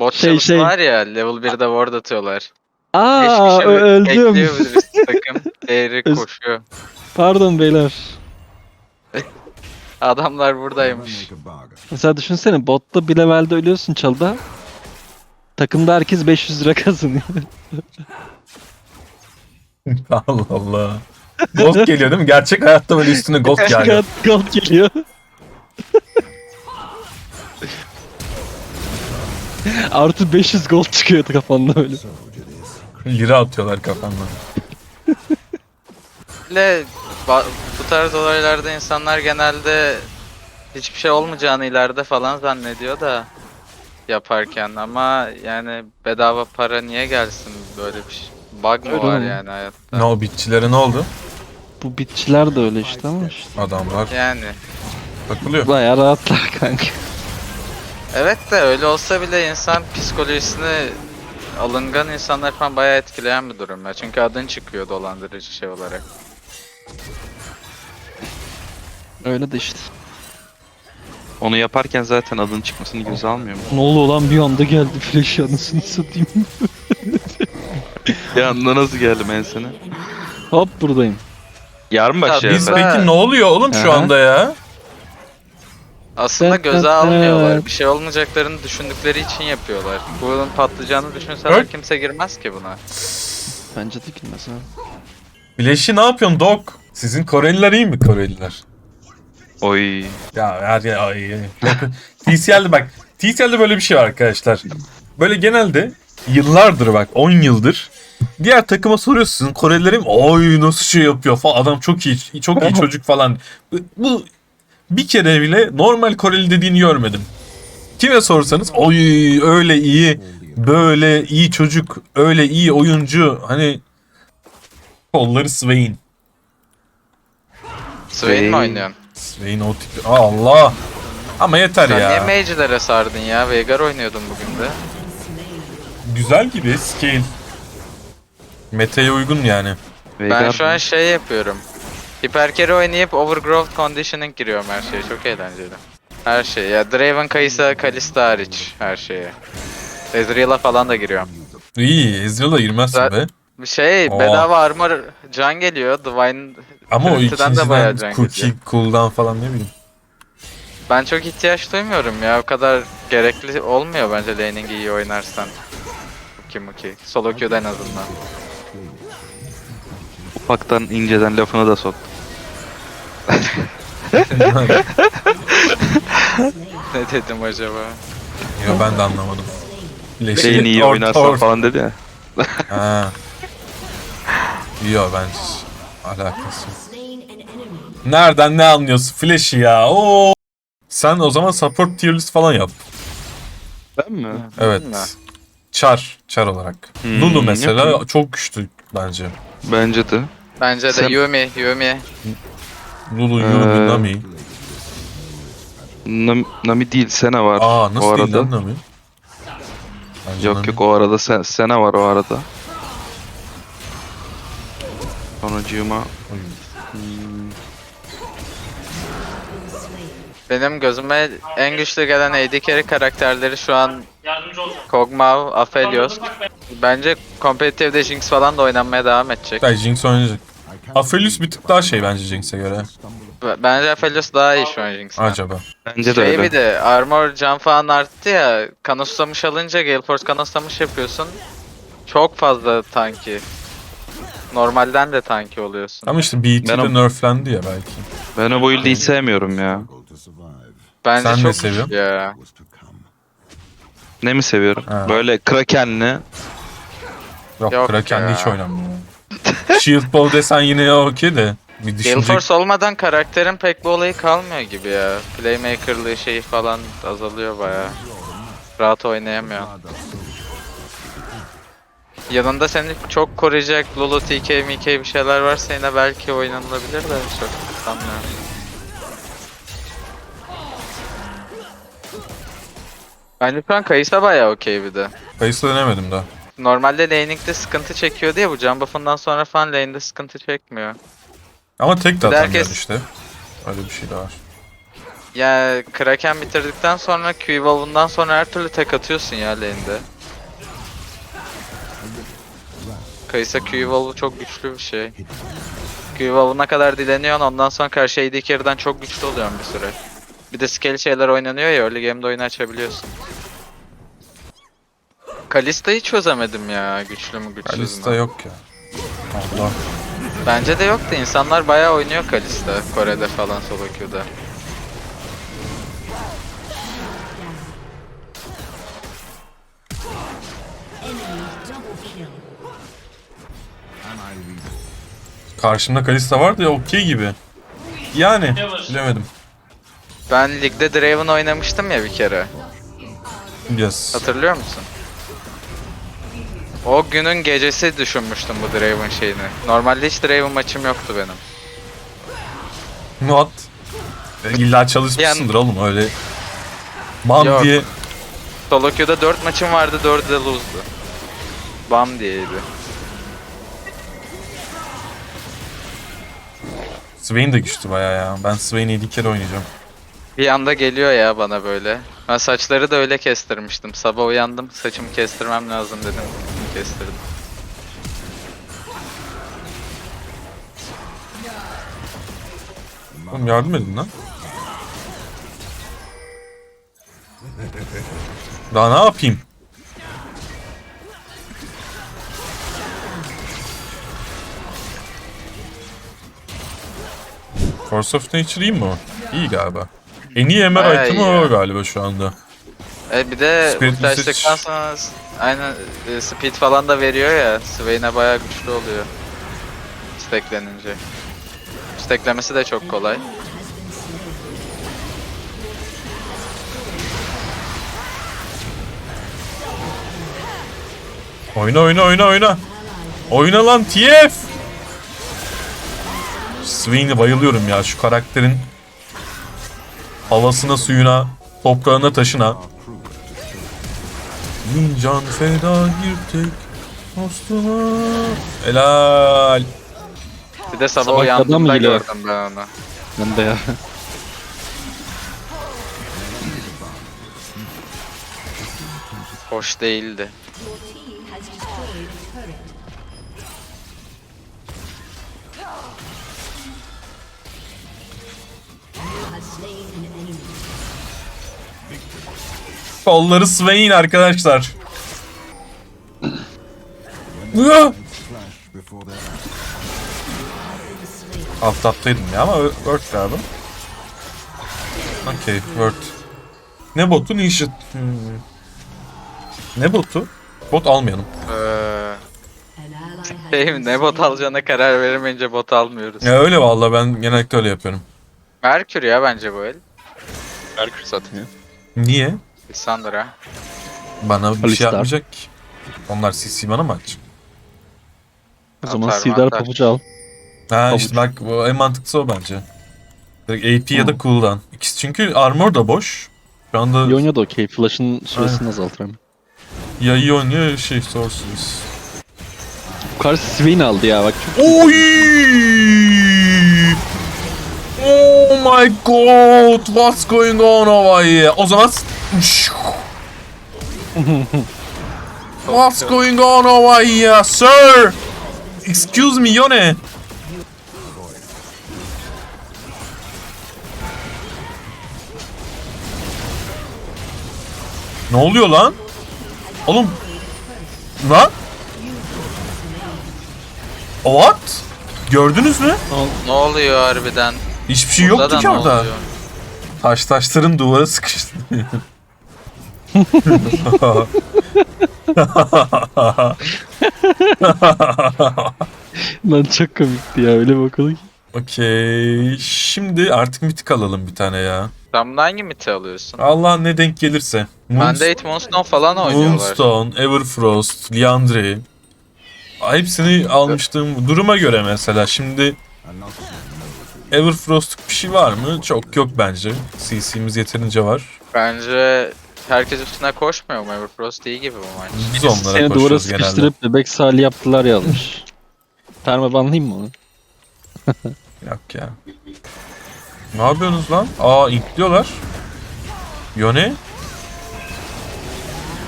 Bot Şey, şey, var ya level 1'de ward atıyorlar. Aa öldüm. Takım. Eğri Öz- koşuyor. Pardon beyler. Adamlar buradaymış. Mesela düşünsene botta bir levelde ölüyorsun çalda. Takımda herkes 500 lira kazanıyor. Allah Allah. Ghost geliyor değil mi? Gerçek hayatta böyle üstüne ghost geliyor. Gold, gold geliyor. Artı 500 gold çıkıyordu kafanda öyle. Lira atıyorlar kafandan. Ba- bu tarz olaylarda insanlar genelde hiçbir şey olmayacağını ileride falan zannediyor da yaparken ama yani bedava para niye gelsin böyle bir şey? Bug mı Öyle var mi? yani hayatta? Ne o bitçilere ne oldu? Bu bitçiler de öyle işte ama işte. Adamlar Yani takılıyor. Bayağı rahatlar kanka. Evet de öyle olsa bile insan psikolojisini alıngan insanlar falan bayağı etkileyen bir durum ya. Çünkü adın çıkıyor dolandırıcı şey olarak. Öyle de işte. Onu yaparken zaten adının çıkmasını göze almıyor mu? Ne oldu lan bir anda geldi flash anasını satayım. Ya nasıl geldim ensene? Hop buradayım. Yarın başlıyor. Biz Evet. peki ne oluyor oğlum şu Aha. anda ya? Aslında göze almıyorlar. Bir şey olmayacaklarını düşündükleri için yapıyorlar. Bunun patlayacağını düşünseler Evet. kimse girmez ki buna. Bence de girmez ha. Flash'i ne yapıyorsun Dok? Sizin Koreliler iyi mi Koreliler? Oy. Ya her ya ay, ay. TCL'de bak. TCL'de böyle bir şey var arkadaşlar. Böyle genelde yıllardır bak 10 yıldır diğer takıma soruyorsun Korelilerim oy nasıl şey yapıyor falan adam çok iyi çok iyi çocuk falan. Bu- Bu bir kere bile normal Koreli dediğini görmedim. Kime sorsanız oy öyle iyi böyle iyi çocuk öyle iyi oyuncu hani kolları Swain. Swain mi oynuyorsun? Swain o tipi. Aa, Allah. Ama yeter Sen ya. niye mage'lere sardın ya? Veigar oynuyordun bugün de. Güzel gibi scale. Meta'ya uygun yani. Ben Veigar şu an şey yapıyorum. Hypercarry oynayıp Overgrowth Conditioning giriyorum her şeye. Çok eğlenceli. Her şey. Ya Draven, Kaysa, Kalista hariç her şeye. Ezreal'a falan da giriyorum. İyi Ezreal'a girmezsin Zaten- be. Şey Oo. bedava armor can geliyor. Divine Ama o Görüntüden de bayağı ikinciden can cookie cooldown falan ne bileyim. Ben çok ihtiyaç duymuyorum ya. O kadar gerekli olmuyor bence laning'i iyi oynarsan. Kim ki? Solo queue'da en azından. Ufaktan inceden lafını da sok. Ne dedim acaba? ya ben de anlamadım. Leşi Şeyini iyi or- oynarsan falan dedi ya. Ha. Yok bence alakası yok. Nereden ne anlıyorsun Flash'i ya? Oo. Sen o zaman support tier list falan yap. Ben mi? Evet. mi? Char, Char olarak. Hmm, Lulu mesela yapayım. çok güçlü bence. Bence de. Bence de Sen- Yumi, Yumi. Lulu, Ee, Yumi, Nami. Nami, Nami değil Sena var Aa nasıl o değil arada. lan Nami? Bence Yok Nami. yok o arada Sen, Sena var o arada. Sonucuma Benim gözüme en güçlü gelen AD carry karakterleri şu an Kog'Maw, Aphelios. Bence competitive'de Jinx falan da oynanmaya devam edecek. Hayır, Jinx oynayacak. Aphelios bir tık daha şey bence Jinx'e göre. Bence Aphelios daha iyi şu an Jinx'ten. Acaba. bence de Şey öyle. bir de armor can falan arttı ya. Kanoslamış alınca Gale Force kanoslamış yapıyorsun. Çok fazla tanki. Normalden de tanki oluyorsun. Ama işte BT'de Ben o- nerflendi ya belki. Ben o build'i hiç sevmiyorum ya. Bence Sen ne çok seviyorsun? güçlü ya. Ne mi seviyorum? Ha. Böyle Kraken'li. Yok, Yok Kraken'le ya. hiç oynamıyor. Shield Ball desen yine okey de. Bir düşünecek. Force olmadan karakterin pek bir olayı kalmıyor gibi ya. Playmaker'lığı şeyi falan azalıyor baya. Rahat oynayamıyor. Yanında seni çok koruyacak Lulu, TK, MK bir şeyler varsa yine belki oynanılabilir de çok sanmıyorum. Bence şu an Kayısa bayağı okey bir de. Kayısı denemedim daha. Normalde laning'de sıkıntı çekiyor diye bu can buff'ından sonra falan lane'de sıkıntı çekmiyor. Ama tek de atamıyor herkes- işte. Öyle bir şey de var. ya Kraken bitirdikten sonra Q Evolve'undan sonra her türlü tek atıyorsun ya lane'de. Kayısa Q Evolve çok güçlü bir şey. Q Evolve'una kadar dileniyorsun ondan sonra karşı AD carry'den çok güçlü oluyorsun bir süre. Bir de scale şeyler oynanıyor ya early game'de oyunu açabiliyorsun. Kalista'yı çözemedim ya güçlü mü güçsüz mü? Kalista yok ya. Allah. Bence de yok da insanlar bayağı oynuyor Kalista Kore'de falan solo queue'da. Karşımda Kalista vardı ya okey gibi. Yani bilemedim. Ben ligde Draven oynamıştım ya bir kere. Yes. Hatırlıyor musun? O günün gecesi düşünmüştüm bu Draven şeyini. Normalde hiç Draven maçım yoktu benim. What? E, İlla çalışmışsındır oğlum öyle. Bam Yok. diye. Solo queue'da 4 maçım vardı 4'ü de lose'du. Bam diyeydi. Swain de güçlü bayağı ya. Ben Swain'i 7 kere oynayacağım. Bir anda geliyor ya bana böyle. Ben saçları da öyle kestirmiştim. Sabah uyandım saçımı kestirmem lazım dedim. Kestirdim. Oğlum yardım edin lan. Daha ne yapayım? Force of Nature iyi mi o? İyi galiba. En iyi MR item'ı o galiba şu anda. E bir de Spirit Usage. sonra aynen e, speed falan da veriyor ya. Swain'e bayağı güçlü oluyor. Stacklenince. Stacklemesi de çok kolay. Oyna oyna oyna oyna. Oyna lan TF. Swain'e bayılıyorum ya şu karakterin havasına, suyuna, toprağına, taşına. Bin can feda bir tek dostuma. Helal. Bir de sabah, Sabah kadar mı uyandığımda geliyor? gördüm ben onu. Ben de ya. Hoş değildi. Kolları Swain arkadaşlar. Taptaydım ya ama Word galiba. Okey Word. Ne botu Nishit. Hmm. Ne botu? Bot almayalım. Ee, şey, ne bot alacağına karar veremeyince bot almıyoruz. Ya öyle vallahi ben genellikle öyle yapıyorum. Merkür ya bence bu el. Merkür zaten ya. Niye? Lissandra. Bana bir şey Alistar. yapmayacak ki. Onlar CC bana mı açacak? O zaman Atar, Sildar atar. pabucu al. Ha Pabuç. işte bak bu en mantıklısı o bence. Direkt AP ya da cooldown. İkisi çünkü armor da boş. Şu anda Yonya da okey. Flash'ın süresini azaltır hem. ya iyi oynuyor ya şey sorsuz. Bu karşı Swain aldı ya bak. Oy! Oh my god! What's going on over here? O zaman What's going on over here, sir? Excuse me, Yone. Ne oluyor lan? Oğlum. Lan? What? Gördünüz mü? Ne oluyor harbiden? Hiçbir şey Burada yoktu da ki ne orada. oluyor? Taş taşların duvara sıkıştı. Lan çok komikti ya öyle bakalım ki. Okey. Şimdi artık mitik alalım bir tane ya. Sen bunu hangi miti alıyorsun? Allah ne denk gelirse. Bende 8 Moonstone falan oynuyorlar. Moonstone, Everfrost, Liandry. Hepsini almıştım. Duruma göre mesela. Şimdi Everfrost'luk bir şey var mı? Çok yok bence. CC'miz yeterince var. Bence herkes üstüne koşmuyor mu? Everfrost iyi gibi bu maç. Biz onlara Seni duvara koşuyoruz genelde. sıkıştırıp bebek sali yaptılar yazmış. Terme banlayayım mı onu? Yok ya. Ne yapıyorsunuz lan? Aa intliyorlar. Yone.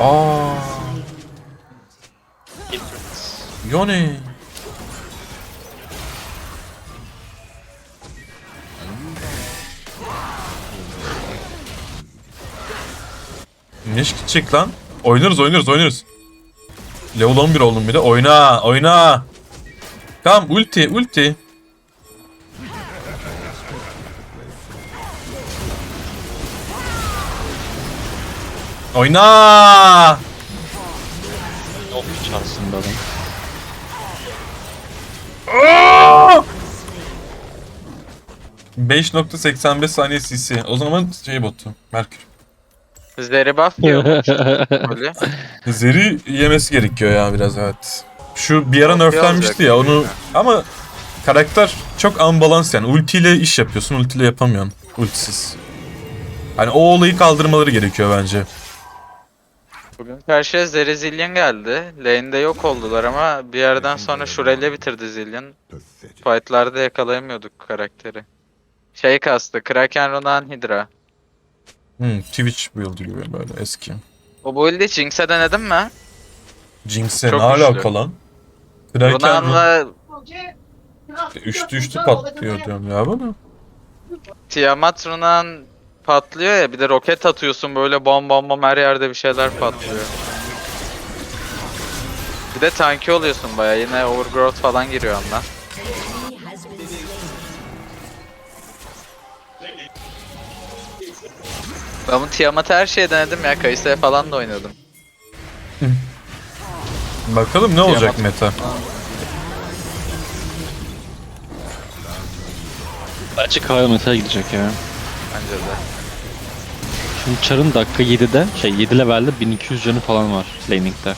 Aa. Yone. Neş gidecek lan? Oynarız oynarız oynarız. Level 11 oldum bir de. Oyna oyna. Tamam ulti ulti. Oyna. Yok çalsın be adam. Aa! 5.85 saniye CC. O zaman şey botu. Merkür. Zeri buff yiyormuş. Zeri yemesi gerekiyor ya biraz evet. Şu bir ara nerflenmişti ya onu ama karakter çok unbalance yani ultiyle iş yapıyorsun ultiyle yapamıyorsun ultisiz. Hani o olayı kaldırmaları gerekiyor bence. Bugün karşıya Zeri Zillion geldi. Lane'de yok oldular ama bir yerden sonra Shurel'le bitirdi Zillion. Fight'larda yakalayamıyorduk karakteri. Şey kastı, Kraken Ronan Hydra. Hmm, Twitch build gibi böyle eski. O build'i Jinx'e denedin mi? Jinx'e ne Çok alaka güçlü. lan? Kraken mi? Runan'la Üçlü üçlü patlıyor diyorum ya bana. Tiamat Runan patlıyor ya bir de roket atıyorsun böyle bom bom bom her yerde bir şeyler patlıyor. Bir de tanki oluyorsun baya yine overgrowth falan giriyor ondan. Ben bu Tiamat'ı her şeye denedim ya Kayısı'ya falan da oynadım. Bakalım ne olacak meta. Bence Kyle mesela gidecek ya. Bence de. Şimdi Char'ın dakika 7'de, şey 7 levelde 1200 canı falan var laning'de.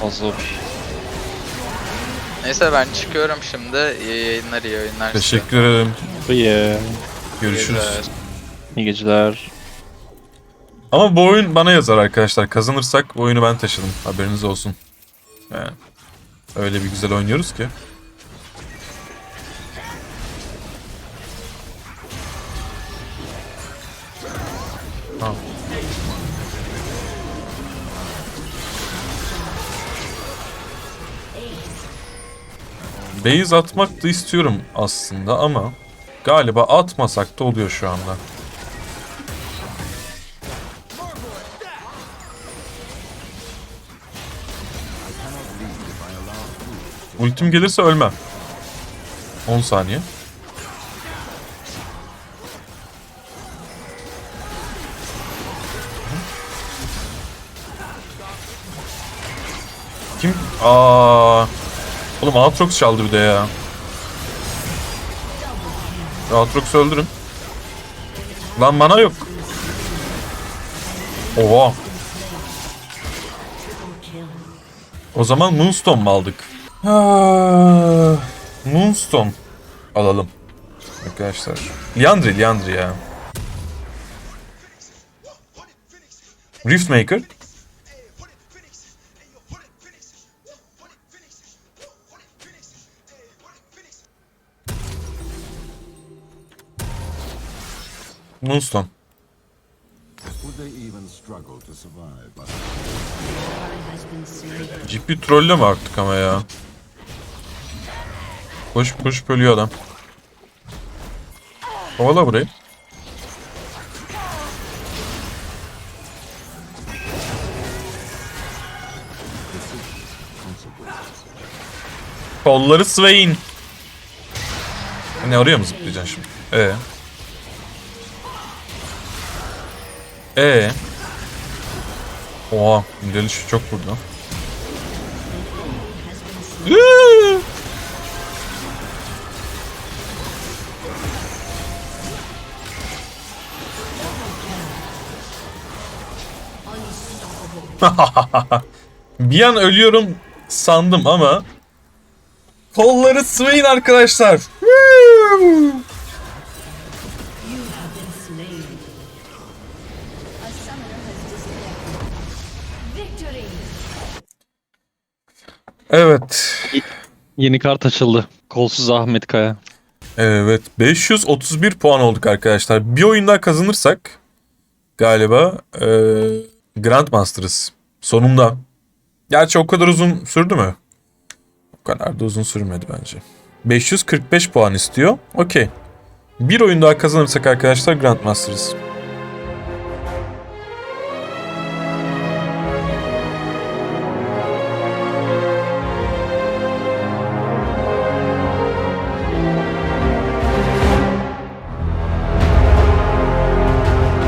Fazla bir Neyse ben çıkıyorum şimdi. İyi yayınlar iyi oyunlar size. Teşekkür ederim. şey. Görüşürüz. Güzel. İyi geceler. Ama bu oyun bana yazar arkadaşlar. Kazanırsak bu oyunu ben taşıdım. Haberiniz olsun. Yani öyle bir güzel oynuyoruz ki. Base atmak da istiyorum aslında ama galiba atmasak da oluyor şu anda. Ultim gelirse ölmem. 10 saniye. Kim? Aa. Oğlum Aatrox çaldı bir de ya. Aatrox'u öldürün. Lan mana yok. Oha. O zaman Moonstone mu aldık? Ah, Moonstone alalım. Arkadaşlar. Liandry, Liandry ya. Riftmaker. Moonstone. But GP trolleme artık ama ya. Koş koş bölüyor adam. Kovala burayı. Kolları Swain. Ne oraya mı zıplayacaksın şimdi? Ee. Ee. Oha, Deliş çok burada. Bir an ölüyorum sandım ama kolları swing arkadaşlar. Evet. Yeni kart açıldı. Kolsuz Ahmet Kaya. Evet 531 puan olduk arkadaşlar. Bir oyun daha kazanırsak galiba e, Grandmaster'ız. Sonunda. Gerçi o kadar uzun sürdü mü? O kadar da uzun sürmedi bence. 545 puan istiyor. Okey. Bir oyun daha kazanırsak arkadaşlar Grandmaster'ız.